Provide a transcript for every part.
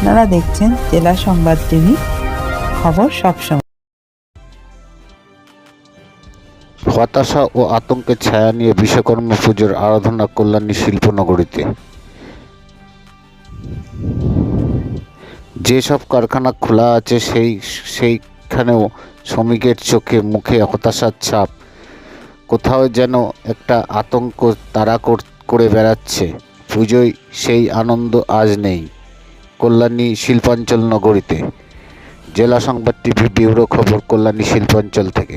আপনারা দেখছেন জেলা সংবাদ টিভি, খবর সবসময় হতাশা ও আতঙ্কের ছায়া নিয়ে বিশ্বকর্মা পুজোর আরাধনা কল্যাণী শিল্পনগরীতে। যেসব কারখানা খোলা আছে, সেই, সেইখানেও শ্রমিকের চোখে মুখে হতাশার ছাপ। কোথাও যেন একটা আতঙ্ক তাড়া কর- করে বেড়াচ্ছে। পুজোয় সেই আনন্দ আজ নেই। কল্যাণী শিল্পাঞ্চল নগরীতে। জেলা সংবাদ টিভি ব্যুরো খবর কল্যাণী শিল্পাঞ্চল থেকে।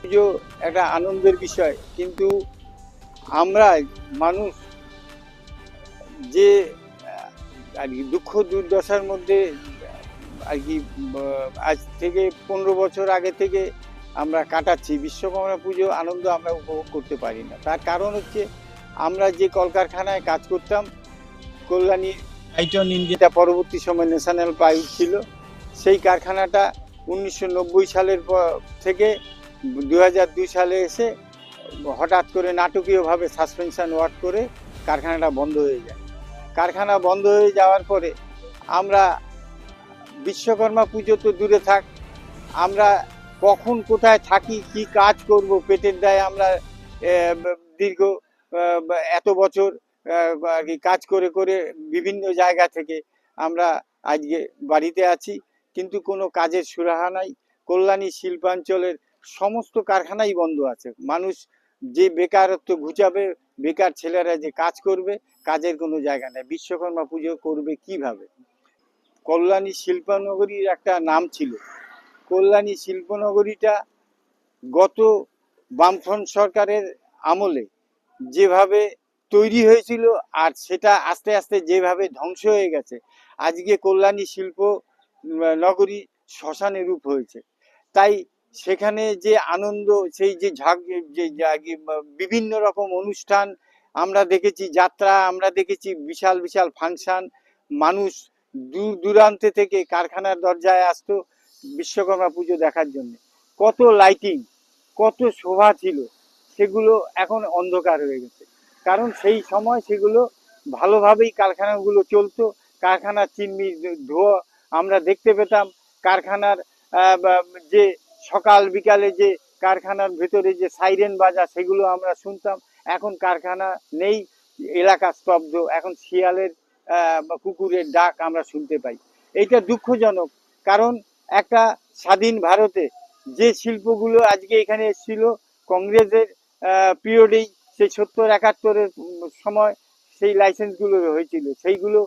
পুজো একটা আনন্দের বিষয়, কিন্তু আমরা মানুষ যে আর কি দুঃখ দুর্দশার মধ্যে, আর কি আজ থেকে পনেরো বছর আগে থেকে আমরা কাটাচ্ছি। বিশ্বকর্মা পুজো আনন্দ আমরা উপভোগ করতে পারি না। তার কারণ হচ্ছে আমরা যে কলকারখানায় কাজ করতাম কল্যাণী আইটন ইন্ডিয়া পরবর্তী সময় ন্যাশনাল পাইপ ছিল। সেই কারখানাটা উনিশশো নব্বই সালের থেকে দু সালে এসে হঠাৎ করে নাটকীয়ভাবে সাসপেনশন ওয়ার্ক করে কারখানাটা বন্ধ হয়ে যায়। কারখানা বন্ধ হয়ে যাওয়ার পরে আমরা বিশ্বকর্মা পুজো তো দূরে থাক, আমরা কখন কোথায় থাকি, কি কাজ করব, পেটের দায়ে আমরা দীর্ঘ এত বছর আর কি কাজ করে করে বিভিন্ন জায়গা থেকে আমরা আজকে বাড়িতে আছি। কিন্তু কোনো কাজের সুরাহা নাই। কল্যাণী শিল্পাঞ্চলের সমস্ত কারখানাই বন্ধ আছে। মানুষ যে বেকারত্ব ঘুচাবে, বেকার ছেলেরা যে কাজ করবে, কাজের কোনো জায়গা নেই। বিশ্বকর্মা পুজো করবে কীভাবে? কল্যাণী শিল্পনগরীর একটা নাম ছিল। কল্যাণী শিল্পনগরীটা গত বামফ্রন্ট সরকারের আমলে যেভাবে তৈরি হয়েছিল আর সেটা আস্তে আস্তে যেভাবে ধ্বংস হয়ে গেছে, আজকে কল্যাণী শিল্প নগরী শ্মশানে রূপ হয়েছে। তাই সেখানে যে আনন্দ, সেই যে ঝাঁক, যে বিভিন্ন রকম অনুষ্ঠান আমরা দেখেছি, যাত্রা আমরা দেখেছি, বিশাল বিশাল ফাংশন, মানুষ দূর দূরান্তে থেকে কারখানার দরজায় আসতো বিশ্বকর্মা পুজো দেখার জন্য। কত লাইটিং কত শোভা ছিল, সেগুলো এখন অন্ধকার হয়ে গেছে। কারণ সেই সময় সেগুলো ভালোভাবেই কারখানাগুলো চলতো। কারখানার চিমনি ধোয়া আমরা দেখতে পেতাম। কারখানার যে সকাল বিকালে যে কারখানার ভেতরে যে সাইরেন বাজা সেগুলো আমরা শুনতাম। এখন কারখানা নেই, এলাকা স্তব্ধ। এখন শিয়ালের কুকুরের ডাক আমরা শুনতে পাই। এইটা দুঃখজনক। কারণ একটা স্বাধীন ভারতে যে শিল্পগুলো আজকে এখানে এসেছিল, কংগ্রেসের পিরিয়ডেই সেই সত্তর একাত্তরের সময় সেই লাইসেন্সগুলো হয়েছিল। সেইগুলো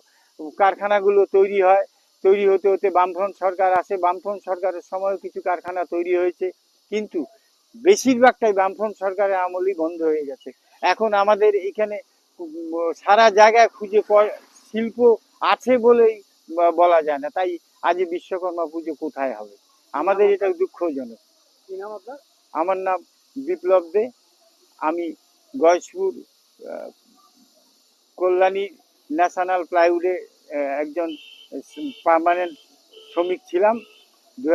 কারখানাগুলো তৈরি হয়। তৈরি হতে হতে বামফ্রন্ট সরকার আসে। বামফ্রন্ট সরকারের সময়ও কিছু কারখানা তৈরি হয়েছে। কিন্তু বেশিরভাগটাই বামফ্রন্ট সরকারের আমলই বন্ধ হয়ে গেছে। এখন আমাদের এখানে সারা জায়গায় খুঁজে শিল্প আছে বলেই বলা যায় না। তাই আজ বিশ্বকর্মা পুজো কোথায় হবে? আমাদের এটা দুঃখজনক। আমার নাম বিপ্লব দে। আমি আহ, কল্যাণী ন্যাশনাল প্লাইউডে একজন পার্মানেন্ট শ্রমিক ছিলাম। দু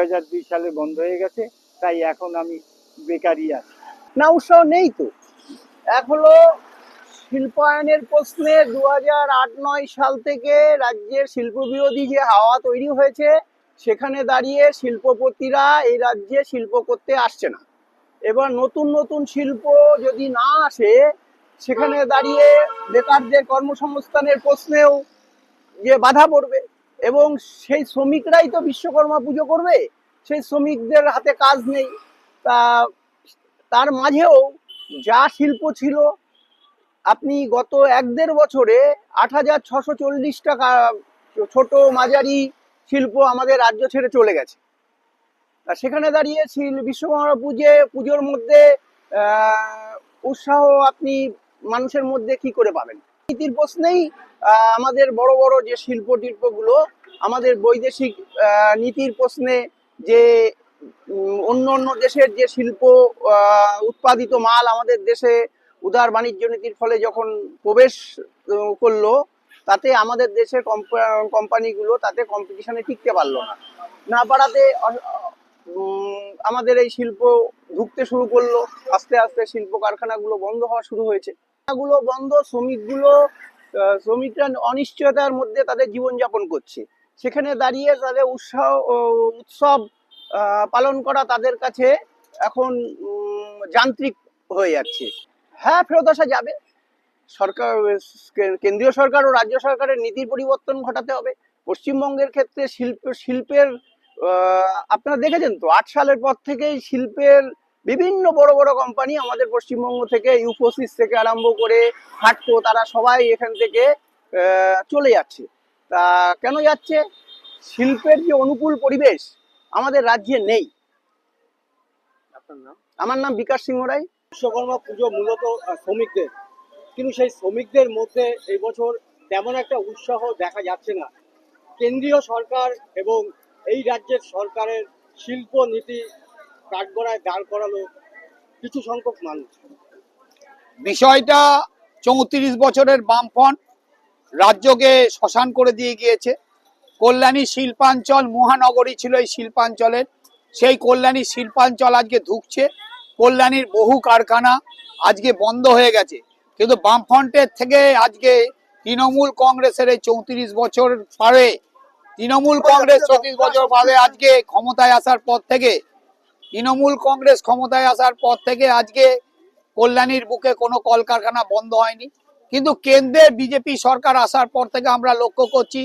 সালে বন্ধ হয়ে গেছে তাই এখন আমি বেকারই আছি। না উৎসাহ নেই তো। এক হলো শিল্পায়নের প্রশ্নে দু আট নয় সাল থেকে রাজ্যের শিল্প বিরোধী যে হাওয়া তৈরি হয়েছে সেখানে দাঁড়িয়ে শিল্পপতিরা এই রাজ্যে শিল্প করতে আসছে না। এবার নতুন নতুন শিল্প যদি না আসে, সেখানে দাঁড়িয়ে বেকারদের কর্মসংস্থানের প্রশ্নেও যে বাধা পড়বে এবং সেই শ্রমিকরাই তো বিশ্বকর্মা পুজো করবে, সেই শ্রমিকদের হাতে কাজ নেই। তা তার মাঝেও যা শিল্প ছিল, আপনি গত এক দেড় বছরে আট হাজার ছশো চল্লিশ টাকা ছোট মাঝারি শিল্প আমাদের রাজ্য ছেড়ে চলে গেছে। সেখানে দাঁড়িয়ে শিল বিশ্বকর্মা পুজো পুজোর মধ্যে উৎসাহ আপনি মানুষের মধ্যে কি করে পাবেন? নীতির প্রশ্নেই আমাদের বড় বড় যে শিল্প টিল্পগুলো আমাদের বৈদেশিক নীতির প্রশ্নে যে অন্য অন্য দেশের যে শিল্প উৎপাদিত মাল আমাদের দেশে উদার বাণিজ্য নীতির ফলে যখন প্রবেশ করল, তাতে আমাদের দেশের কোম্পা- কোম্পানিগুলো তাতে কম্পিটিশনে টিকতে পারল না। না পারাতে আমাদের এই শিল্প ঢুকতে শুরু করল। আস্তে আস্তে শিল্প কারখানাগুলো বন্ধ হওয়া শুরু হয়েছে। কারখানাগুলো বন্ধ, শ্রমিকগুলো শ্রমিকরা অনিশ্চয়তার মধ্যে তাদের জীবনযাপন করছে। সেখানে দাঁড়িয়ে তাদের উৎসাহ উৎসব পালন করা তাদের কাছে এখন যান্ত্রিক হয়ে যাচ্ছে। হ্যাঁ ফেরত আসা যাবে। সরকার, কেন্দ্রীয় সরকার ও রাজ্য সরকারের নীতির পরিবর্তন ঘটাতে হবে। পশ্চিমবঙ্গের ক্ষেত্রে শিল্প, শিল্পের আপনারা দেখেছেন তো আট সালের পর থেকেই শিল্পের বিভিন্ন বড় বড় কোম্পানি আমাদের পশ্চিমবঙ্গ থেকে ইউফোসিস থেকে আরম্ভ করে হাটকো তারা সবাই এখান থেকে চলে যাচ্ছে। তা কেন যাচ্ছে? শিল্পের যে অনুকূল পরিবেশ আমাদের রাজ্যে নেই। আমার নাম বিকাশ সিংহ রায়। বিশ্বকর্মা পুজো মূলত শ্রমিকদের। কিন্তু সেই শ্রমিকদের মধ্যে এই বছর তেমন একটা উৎসাহ দেখা যাচ্ছে না। কেন্দ্রীয় সরকার এবং এই রাজ্যের সরকারের শিল্প নীতি কাঠগড়ায় দাঁড় করালো কিছু সংখ্যক মানুষ। বিষয়টা চৌত্রিশ বছরের বামফ্রন্ট রাজ্যকে শ্মশান করে দিয়ে গিয়েছে। কল্যাণী শিল্পাঞ্চল মহানগরী ছিল এই শিল্পাঞ্চলের। সেই কল্যাণী শিল্পাঞ্চল আজকে ধুকছে। কল্যাণীর বহু কারখানা আজকে বন্ধ হয়ে গেছে। কিন্তু বামফ্রন্টের থেকে আজকে তৃণমূল কংগ্রেসের এই চৌত্রিশ বছর পারে তৃণমূল কংগ্রেস চৌত্রিশ বছর পরে আজকে ক্ষমতায় আসার পর থেকে, তৃণমূল কংগ্রেস ক্ষমতায় আসার পর থেকে আজকে কল্যাণীর বুকে কোনো কলকারখানা বন্ধ হয়নি। কিন্তু কেন্দ্রের বিজেপি সরকার আসার পর থেকে আমরা লক্ষ্য করছি,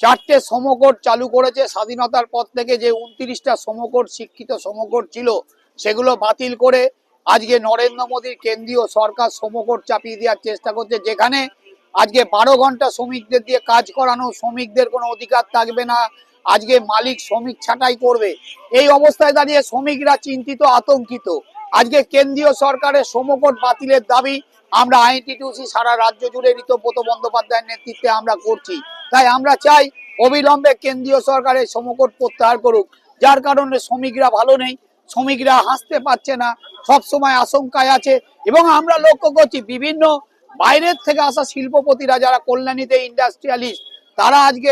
চারটে সমকোট চালু করেছে। স্বাধীনতার পর থেকে যে উনত্রিশটা সমকোট, শিক্ষিত সমকোট ছিল, সেগুলো বাতিল করে আজকে নরেন্দ্র মোদীর কেন্দ্রীয় সরকার সমকোট চাপিয়ে দেওয়ার চেষ্টা করছে, যেখানে আজকে বারো ঘণ্টা শ্রমিকদের দিয়ে কাজ করানো, শ্রমিকদের কোনো অধিকার থাকবে না। আজকে মালিক শ্রমিক ছাঁটাই করবে। এই অবস্থায় দাঁড়িয়ে শ্রমিকরা চিন্তিত, আতঙ্কিত। আজকে কেন্দ্রীয় সরকারের সমকট বাতিলের দাবি আমরা আইনটিটিউসি সারা রাজ্য জুড়ে ঋতব্রত বন্দ্যোপাধ্যায়ের নেতৃত্বে আমরা করছি। তাই আমরা চাই অবিলম্বে কেন্দ্রীয় সরকারের সমকট প্রত্যাহার করুক। যার কারণে শ্রমিকরা ভালো নেই, শ্রমিকরা হাসতে পারছে না সব সময় আশঙ্কায় আছে এবং আমরা লক্ষ্য করছি বিভিন্ন বাইরের থেকে আসা শিল্পপতিরা যারা কল্যাণীতে ইন্ডাস্ট্রিয়ালিস্ট তারা আজকে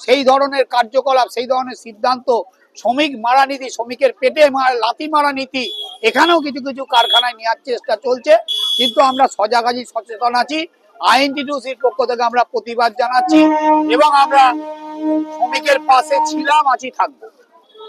সেই ধরনের কার্যকলাপ, সেই ধরনের সিদ্ধান্ত, শ্রমিক মারা নীতি, শ্রমিকের পেটে লাথি মারা নীতি, এখানেও কিছু কিছু কারখানায় নেওয়ার চেষ্টা চলছে। কিন্তু আমরা সজাগ সচেতন আছি। আইএনটিটিউসির পক্ষ থেকে আমরা প্রতিবাদ জানাচ্ছি এবং আমরা শ্রমিকের পাশে ছিলাম, আছি, থাকব।